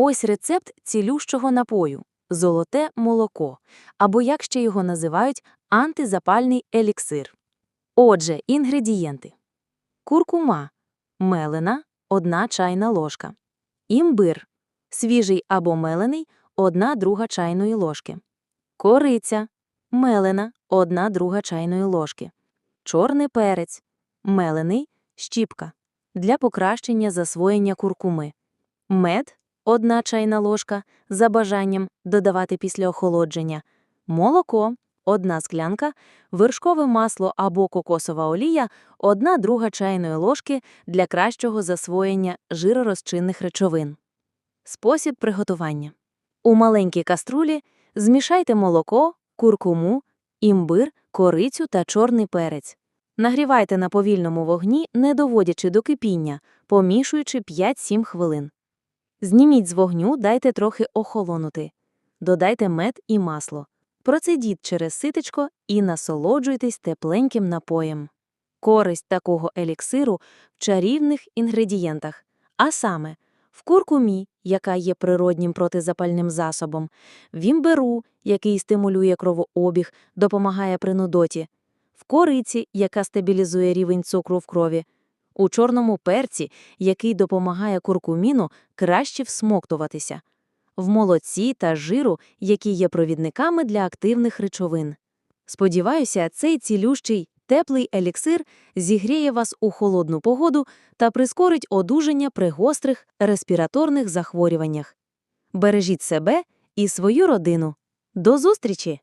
Ось рецепт цілющого напою золоте молоко, або як ще його називають, антизапальний еліксир. Отже, інгредієнти: куркума, мелена 1 чайна ложка, імбир, свіжий або мелений 1 друга чайної ложки, кориця, мелена 1 друга чайної ложки, чорний перець, мелений, щіпка для покращення засвоєння куркуми, мед 1 чайна ложка за бажанням додавати після охолодження, молоко 1 склянка, вершкове масло або кокосова олія 1 друга чайної ложки для кращого засвоєння жиророзчинних речовин. Спосіб приготування. У маленькій каструлі змішайте молоко, куркуму, імбир, корицю та чорний перець. Нагрівайте на повільному вогні, не доводячи до кипіння, помішуючи 5-7 хвилин. Зніміть з вогню, дайте трохи охолонути. Додайте мед і масло. Процедіть через ситечко і насолоджуйтесь тепленьким напоєм. Користь такого еліксиру в чарівних інгредієнтах, а саме в куркумі, яка є природнім протизапальним засобом, в імбиру, який стимулює кровообіг, допомагає при нудоті, в кориці, яка стабілізує рівень цукру в крові, у чорному перці, який допомагає куркуміну краще всмоктуватися, в молоці та жиру, які є провідниками для активних речовин. Сподіваюся, цей цілющий, теплий еліксир зігріє вас у холодну погоду та прискорить одужання при гострих респіраторних захворюваннях. Бережіть себе і свою родину. До зустрічі!